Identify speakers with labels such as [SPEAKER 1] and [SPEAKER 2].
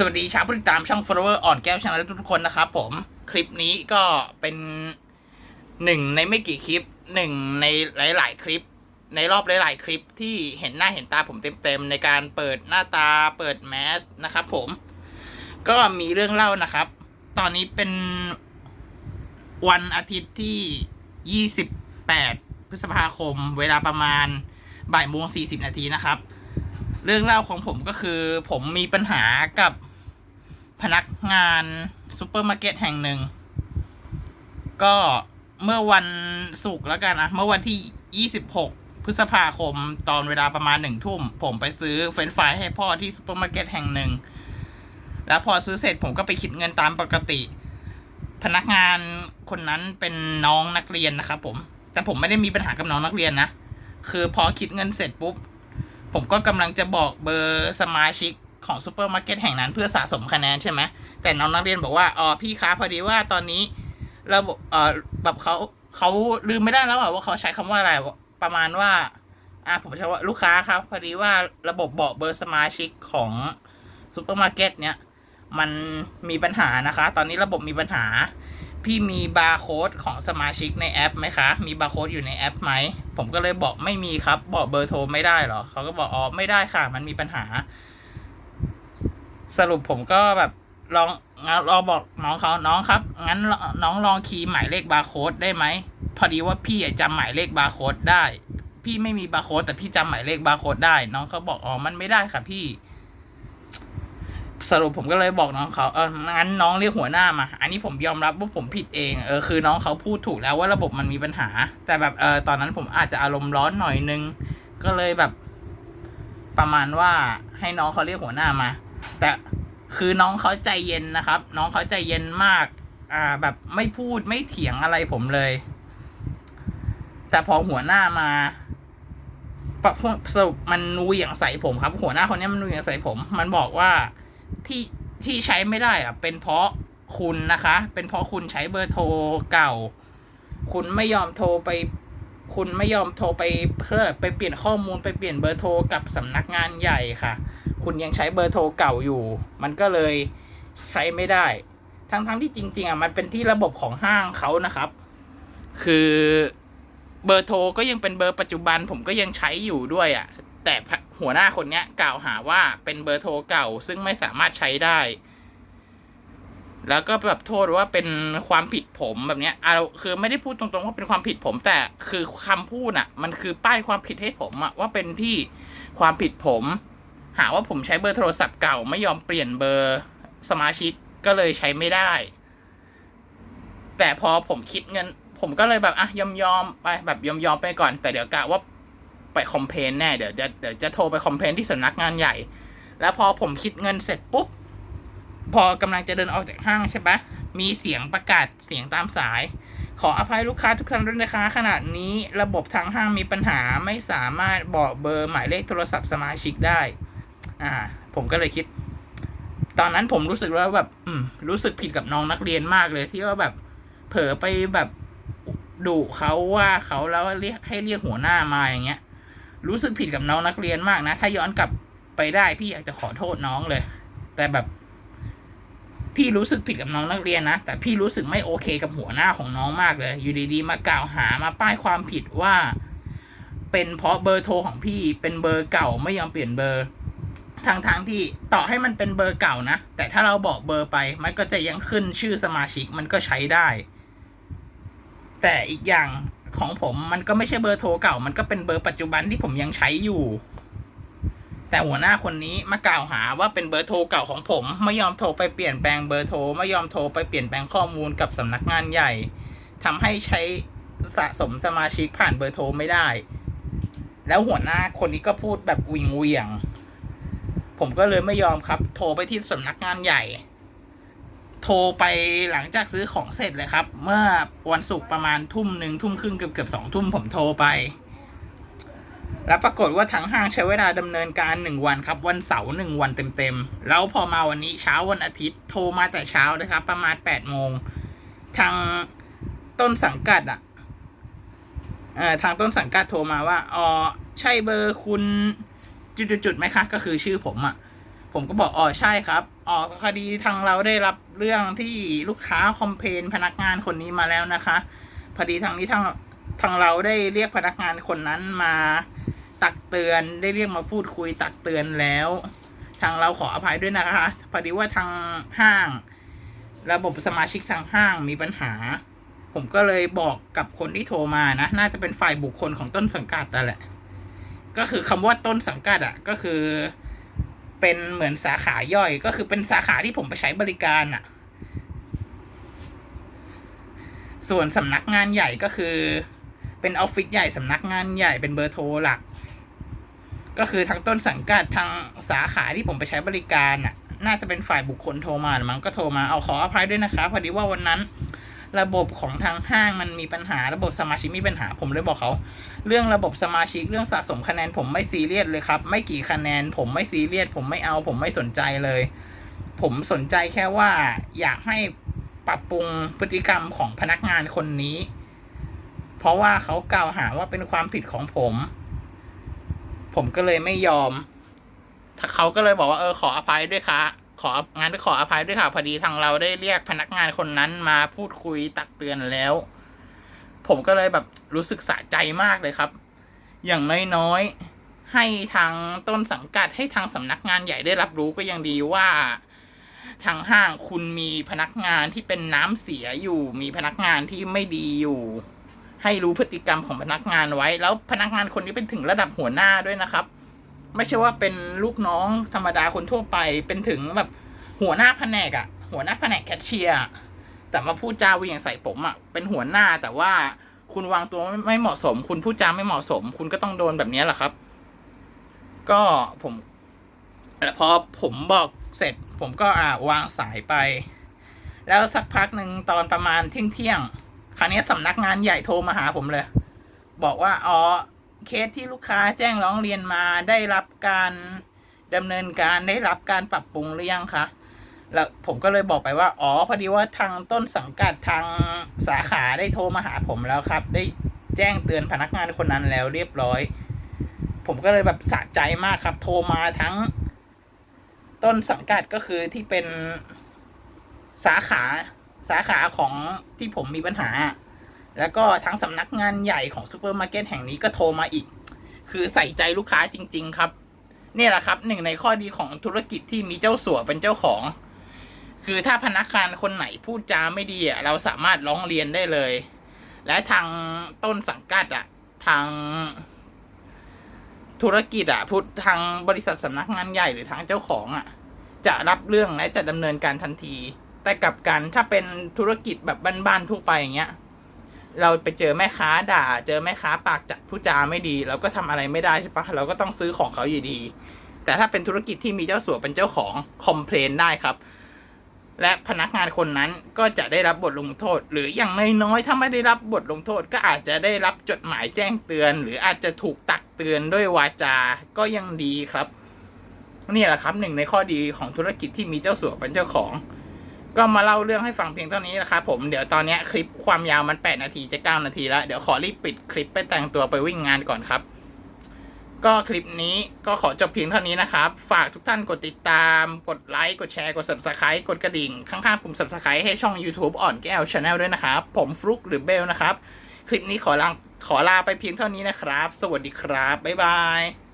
[SPEAKER 1] สวัสดีชาวผู้ติดตามช่อง follower อ่อนแก้วชาแนลทุกคนนะครับผมคลิปนี้ก็เป็นหนึ่งในไม่กี่คลิปหนึ่งในหลาย ๆ คลิป ในรอบหลาย ๆ คลิปที่เห็นหน้าเห็นตาผมเต็ม ๆ ในการเปิดหน้าตาเปิดแมสนะครับผมก็มีเรื่องเล่านะครับ ตอนนี้เป็นวันอาทิตย์ที่ 28 พฤษภาคม เวลาประมาณบ่ายโมง40 นาทีนะครับ เรื่องเล่าของผมก็คือผมมีปัญหากับ พนักงานซูเปอร์มาร์เก็ตแห่งหนึ่ง ก็เมื่อวันศุกร์แล้วกันนะเมื่อวันที่ 26 พฤษภาคมตอนเวลาประมาณหนึ่งทุ่ม ผมไปซื้อเฟรนช์ฟรายให้พ่อที่ซูเปอร์มาร์เก็ตแห่งหนึ่ง แล้วพอซื้อเสร็จผมก็ไปคิดเงินตามปกติ พนักงานคนนั้นเป็นน้องนักเรียนนะครับผม แต่ผมไม่ได้มีปัญหากับน้องนักเรียนนะ คือพอคิดเงินเสร็จปุ๊บ ผมก็กำลังจะบอกเบอร์สมาชิก ของซูเปอร์มาร์เก็ตแห่งนั้นเพื่อสะสมคะแนนใช่ไหมแต่น้องนักเรียนบอกว่าอ๋อพี่คะพอดีว่าตอนนี้ระบบเอ่อแบบเขาเขาลืมไม่ได้แล้วอว่าเขาใช้คำว่าอะไรประมาณว่าอะผมใช้ว่าลูกค้าครับพอดีว่าระบบบอกเบอร์สมาชิกของซูเปอร์มาร์เก็ตเนี้ยมันมีปัญหานะคะ ตอนนี้ระบบมีปัญหา พี่มีบาร์โค้ดของสมาชิกในแอปไหมคะ มีบาร์โค้ดอยู่ในแอปไหม ผมก็เลยบอกไม่มีครับ บอกเบอร์โทรไม่ได้เหรอ เขาก็บอกอ๋อไม่ได้ค่ะ มันมีปัญหา สรุปผมก็แบบลองลองบอกน้องเขาน้องครับ งั้นน้องลองคีย์หมายเลขบาร์โค้ดได้ไหม พอดีว่าพี่อะจำหมายเลขบาร์โค้ดได้ พี่ไม่มีบาร์โค้ดแต่พี่จำหมายเลขบาร์โค้ดได้ น้องเขาบอกอ๋อมันไม่ได้ค่ะพี่ สรุปผมก็เลยบอกน้องเขาเอองั้นน้องเรียกหัวหน้ามา อันนี้ผมยอมรับว่าผมผิดเองเออคือน้องเขาพูดถูกแล้วว่าระบบมันมีปัญหา แต่แบบเออตอนนั้นผมอาจจะอารมณ์ร้อนหน่อยนึง ก็เลยแบบ ประมาณว่าให้น้องเขาเรียกหัวหน้ามา แต่คือน้องเขาใจเย็นนะครับ น้องเขาใจเย็นมาก อ่า แบบไม่พูดไม่เถียงอะไรผมเลย แต่พอหัวหน้ามาปะสรุปมันนูเหวี่ยงใส่ผมครับ หัวหน้าคนนี้มันนูเหวี่ยงใส่ผม มันบอกว่าที่ที่ใช้ไม่ได้อะเป็นเพราะคุณนะคะ เป็นเพราะคุณใช้เบอร์โทรเก่า คุณไม่ยอมโทรไป คุณไม่ยอมโทรไปเพื่อไปเปลี่ยนข้อมูลไปเปลี่ยนเบอร์โทรกับสำนักงานใหญ่ค่ะ คุณยังใช้เบอร์โทรเก่าอยู่ มันก็เลยใช้ไม่ได้ ทั้งทั้งที่จริง ๆอะมันเป็นที่ระบบของห้างเขานะครับ คือเบอร์โทรก็ยังเป็นเบอร์ปัจจุบันผมก็ยังใช้อยู่ด้วยอะ แต่หัวหน้าคนเนี้ยกล่าวหาว่าเป็นเบอร์โทรเก่า ซึ่งไม่สามารถใช้ได้ แล้วก็แบบโทษว่าเป็นความผิดผมแบบเนี้ยเอาคือไม่ได้พูดตรงๆว่าเป็นความผิดผม แต่คือคำพูดอะ มันคือป้ายความผิดให้ผมอะว่าเป็นที่ความผิดผม หาว่าผมใช้เบอร์โทรศัพท์เก่าไม่ยอมเปลี่ยนเบอร์สมาชิกก็เลยใช้ไม่ได้ แต่พอผมคิดเงิน ผมก็เลยแบบอะยอมยอมไปแบบยอมยอมไปก่อน แต่เดี๋ยวกะว่าไปคอมเพลนแน่เดี๋ยวเดี๋ยวเดี๋ยวจะโทรไปคอมเพลนที่สำนักงานใหญ่ แล้วพอผมคิดเงินเสร็จปุ๊บ พอกำลังจะเดินออกจากห้างใช่ปะมีเสียงประกาศเสียงตามสาย ขออภัยลูกค้าทุกท่านด้วยนะคะขณะนี้ระบบทางห้างมีปัญหาไม่สามารถบอกเบอร์หมายเลขโทรศัพท์สมาชิกได้ อ่า ผมก็เลยคิด ตอนนั้นผมรู้สึกว่าแบบ อืม รู้สึกผิดกับน้องนักเรียนมากเลยที่ว่าแบบ เผลอไปแบบดุเขาว่าเขาแล้วเรียกให้เรียกหัวหน้ามาอย่างเงี้ย รู้สึกผิดกับน้องนักเรียนมากนะ ถ้าย้อนกลับไปได้พี่อยากจะขอโทษน้องเลย แต่แบบ พี่รู้สึกผิดกับน้องนักเรียนนะ แต่พี่รู้สึกไม่โอเคกับหัวหน้าของน้องมากเลย อยู่ดีๆ มากล่าวหามาป้ายความผิดว่า เป็นเพราะเบอร์โทรของพี่เป็นเบอร์เก่าไม่ยอมเปลี่ยนเบอร์ ทางทางที่ต่อให้มันเป็นเบอร์เก่านะ แต่ถ้าเราบอกเบอร์ไป มันก็จะยังขึ้นชื่อสมาชิกมันก็ใช้ได้ แต่อีกอย่างของผมมันก็ไม่ใช่เบอร์โทรเก่า มันก็เป็นเบอร์ปัจจุบันที่ผมยังใช้อยู่ แต่หัวหน้าคนนี้มากล่าวหาว่าเป็นเบอร์โทรเก่าของผมไม่ยอมโทรไปเปลี่ยนแปลงเบอร์โทรไม่ยอมโทรไปเปลี่ยนแปลงข้อมูลกับสำนักงานใหญ่ทำให้ใช้สะสมสมาชิกผ่านเบอร์โทรไม่ได้ แล้วหัวหน้าคนนี้ก็พูดแบบวิงเวียง ผมก็เลยไม่ยอมครับ โทรไปที่สำนักงานใหญ่ โทรไปหลังจากซื้อของเสร็จเลยครับ เมื่อวันศุกร์ประมาณทุ่มหนึ่งทุ่มครึ่งเกือบเกือบสองทุ่มผมโทรไป แล้วปรากฏว่าทางห้างใช้เวลาดำเนินการหนึ่งวันครับ วันเสาร์หนึ่งวันเต็มๆ แล้วพอมาวันนี้เช้าวันอาทิตย์โทรมาแต่เช้าเลยครับ ประมาณแปดโมงทางต้นสังกัดอะเอ่อทางต้นสังกัดโทรมาว่าอ๋อใช่เบอร์คุณ จุดๆไหมคะก็คือชื่อผมอะผมก็บอกอ๋อใช่ครับอ๋อคดีทางเราได้รับเรื่องที่ลูกค้าคอมเพนพนักงานคนนี้มาแล้วนะคะพอดีทางนี้ทางทางเราได้เรียกพนักงานคนนั้นมาตักเตือนได้เรียกมาพูดคุยตักเตือนแล้ว ทางเราขออภัยด้วยนะคะพอดีว่าทางห้าง ระบบสมาชิกทางห้างมีปัญหา ผมก็เลยบอกกับคนที่โทรมานะ น่าจะเป็นฝ่ายบุคคลของต้นสังกัดนั่นแหละ ก็คือคำว่าต้นสังกัดอะก็คือ เป็นเหมือนสาขาย่อยก็คือเป็นสาขาที่ผมไปใช้บริการอะ ส่วนสำนักงานใหญ่ก็คือ เป็นออฟฟิศใหญ่สำนักงานใหญ่เป็นเบอร์โทรหลัก ก็คือทางต้นสังกัดทางสาขาที่ผมไปใช้บริการอะ น่าจะเป็นฝ่ายบุคคลโทรมามั้งก็โทรมาเอาขออภัยด้วยนะคะพอดีว่าวันนั้น ระบบของทางห้างมันมีปัญหาระบบสมาชิกมีปัญหาผมเลยบอกเขา เรื่องระบบสมาชิกเรื่องสะสมคะแนนผมไม่ซีเรียสเลยครับ ไม่กี่คะแนน ผมไม่ซีเรียสผมไม่เอา ผมไม่สนใจเลย ผมสนใจแค่ว่าอยากให้ปรับปรุงพฤติกรรมของพนักงานคนนี้ เพราะว่าเขากล่าวหาว่าเป็นความผิดของผม ผมก็เลยไม่ยอมถ้าเขาก็เลยบอกว่าเออขออภัยด้วยค่ะ ของานขออภัยด้วยค่ะ พอดีทางเราได้เรียกพนักงานคนนั้นมาพูดคุยตักเตือนแล้ว ผมก็เลยแบบรู้สึกสะใจมากเลยครับ อย่างน้อยๆให้ทางต้นสังกัดให้ทางสำนักงานใหญ่ได้รับรู้ก็ยังดีว่า ทางห้างคุณมีพนักงานที่เป็นน้ำเสียอยู่ มีพนักงานที่ไม่ดีอยู่ ให้รู้พฤติกรรมของพนักงานไว้ แล้วพนักงานคนนี้เป็นถึงระดับหัวหน้าด้วยนะครับ ไม่ใช่ว่าเป็นลูกน้องธรรมดาคนทั่วไป เป็นถึงแบบหัวหน้าแผนกอะหัวหน้าแผนกแคชเชียร์แต่มาพูดจาเวียงใส่ผมอะเป็นหัวหน้าแต่ว่าคุณวางตัวไม่เหมาะสม คุณพูดจาไม่เหมาะสม คุณก็ต้องโดนแบบนี้แหละครับ ก็ผมพอผมบอกเสร็จ ผมก็อ่าวางสายไป แล้วสักพักหนึ่งตอนประมาณเที่ยงเที่ยงคราวนี้สำนักงานใหญ่โทรมาหาผมเลย บอกว่าอ๋อ เคสที่ลูกค้าแจ้งร้องเรียนมาได้รับการดำเนินการได้รับการปรับปรุงหรือยังคะแล้วผมก็เลยบอกไปว่า อ๋อ พอดีว่าทางต้นสังกัดทางสาขาได้โทรมาหาผมแล้วครับ ได้แจ้งเตือนพนักงานคนนั้นแล้วเรียบร้อย ผมก็เลยแบบสะใจมากครับ โทรมาทั้ง ต้นสังกัดก็คือที่เป็นสาขาสาขาของที่ผมมีปัญหา แล้วก็ทั้งสำนักงานใหญ่ของซูเปอร์มาร์เก็ตแห่งนี้ก็โทรมาอีก คือใส่ใจลูกค้าจริง ๆ ครับเนี่ยแหละครับหนึ่งในข้อดีของธุรกิจที่มีเจ้าสัวเป็นเจ้าของ คือถ้าพนักงานคนไหนพูดจาไม่ดีอะเราสามารถร้องเรียนได้เลย และทางต้นสังกัดอะทางธุรกิจอะพูดทางบริษัทสำนักงานใหญ่หรือทางเจ้าของอะ จะรับเรื่องและจะดำเนินการทันที แต่กับกันถ้าเป็นธุรกิจแบบบ้านๆทั่วไปอย่างเงี้ย เราไปเจอแม่ค้าด่า เจอแม่ค้าปากจัดผู้จาไม่ดี เราก็ทำอะไรไม่ได้ใช่ปะเราก็ต้องซื้อของเขาอยู่ดี แต่ถ้าเป็นธุรกิจที่มีเจ้าสัวเป็นเจ้าของคอมเพลนได้ครับ และพนักงานคนนั้นก็จะได้รับบทลงโทษ หรืออย่างน้อยๆถ้าไม่ได้รับบทลงโทษ ก็อาจจะได้รับจดหมายแจ้งเตือน หรืออาจจะถูกตักเตือนด้วยวาจาก็ยังดีครับนี่แหละครับหนึ่งในข้อดีของธุรกิจที่มีเจ้าสัวเป็นเจ้าของ ก็มาเล่าเรื่องให้ฟังเพียงเท่านี้นะครับผมเดี๋ยวตอนนี้คลิปความยาวมัน 8 นาทีจะ 9 นาทีแล้ว เดี๋ยวขอรีบปิดคลิปไปแต่งตัวไปวิ่งงานก่อนครับ ก็คลิปนี้ก็ขอจบเพียงเท่านี้นะครับ ฝากทุกท่านกดติดตาม กดไลค์กดแชร์กด subscribe กดกระดิ่ง ข้างๆปุ่ม subscribe ให้ช่อง YouTube อ่อนแก้ว Channel ด้วยนะครับ ผมฟลุกหรือเบลนะครับ คลิปนี้ขอลาขอลาไปเพียงเท่านี้นะครับ สวัสดีครับบ๊ายบาย